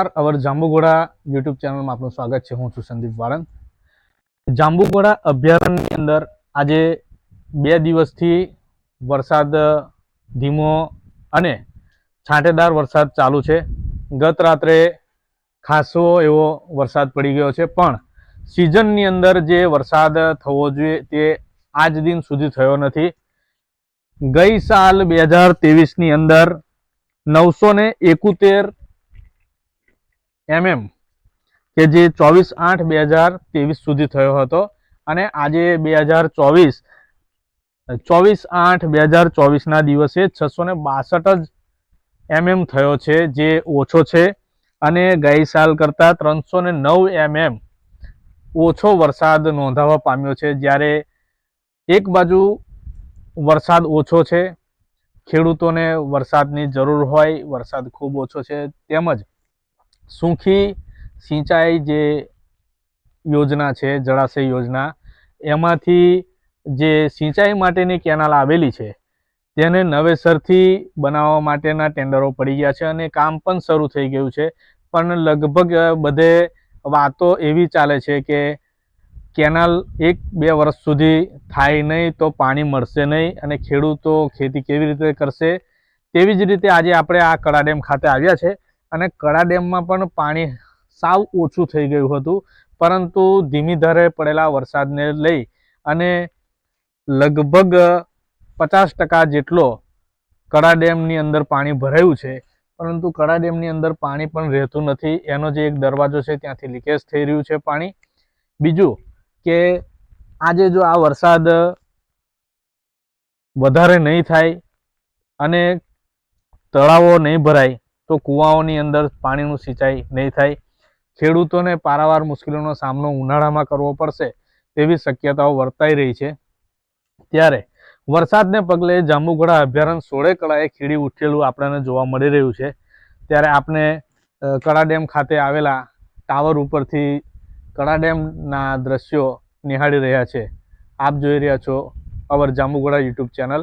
નમસ્કાર. અવર જાંબુઘોડા યુટ્યુબ ચેનલમાં આપનું સ્વાગત છે. હું છું સંદીપ વાળંદ. જાંબુઘોડા અભયારણ્યની અંદર આજે બે દિવસથી વરસાદ, ધીમો અને છાંટેદાર વરસાદ ચાલુ છે. ગત રાત્રે ખાસો એવો વરસાદ પડી ગયો છે. પણ સિઝનની અંદર જે વરસાદ થવો જોઈએ તે આજ દિન સુધી થયો નથી. ગઈ સાલ બે હજાર ત્રેવીસની અંદર નવસો ને એકોતેર એમએમ કે જે ચોવીસ આઠ બે હજાર ત્રેવીસ સુધી થયો હતો. અને આજે બે હજાર ચોવીસ ચોવીસ આઠ બે હજાર ચોવીસના દિવસે છસો ને બાસઠ જ એમએમ થયો છે, જે ઓછો છે. અને ગઈ સાલ કરતાં ત્રણસો ને નવ એમએમ ઓછો વરસાદ નોંધાવા પામ્યો છે. જ્યારે એક બાજુ વરસાદ ઓછો છે, ખેડૂતોને વરસાદની જરૂર હોય, વરસાદ ખૂબ ઓછો છે, તેમજ સૂખી સિંચાઈ જે યોજના છે, જળાશય યોજના, એમાંથી જે સિંચાઈ માટેની કેનાલ આવેલી છે, તેને નવેસરથી બનાવવા માટેના ટેન્ડરો પડી ગયા છે અને કામ પણ શરૂ થઈ ગયું છે. પણ લગભગ બધે વાતો એવી ચાલે છે કે કેનાલ એક બે વર્ષ સુધી થાય નહીં તો પાણી મળશે નહીં અને ખેડૂતો ખેતી કેવી રીતે કરશે તેવી જ રીતે આજે આપણે આ કડાડેમ ખાતે આવ્યા છે. અને કડા ડેમમાં પણ પાણી સાવ ઓછું થઈ ગયું હતું, પરંતુ ધીમી ધારે પડેલા વરસાદને લઈ અને લગભગ પચાસ ટકા જેટલો કડા ડેમની અંદર પાણી ભરાયું છે, પરંતુ કડા ડેમની અંદર પાણી પણ રહેતું નથી. એનો જે એક દરવાજો છે ત્યાંથી લીકેજ થઈ રહ્યું છે પાણી. બીજું કે આજે જો આ વરસાદ વધારે નહીં થાય અને તળાવો નહીં ભરાય તો કૂવાઓની અંદર પાણીનું સિંચાઈ નહીં થાય. ખેડૂતોને પારાવાર મુશ્કેલીનો સામનો ઉનાળામાં કરવો પડશે તેવી શક્યતાઓ વર્તાઈ રહી છે. ત્યારે વરસાદને પગલે જાંબુઘોડા અભયારણ્ય સોળે કળાએ ખીડી ઉઠેલું આપણને જોવા મળી રહ્યું છે. ત્યારે આપણે કળા ડેમ ખાતે આવેલા ટાવર ઉપરથી કડા ડેમના દ્રશ્યો નિહાળી રહ્યા છે. આપ જોઈ રહ્યા છો અવર જાંબુઘોડા યુટ્યુબ ચેનલ.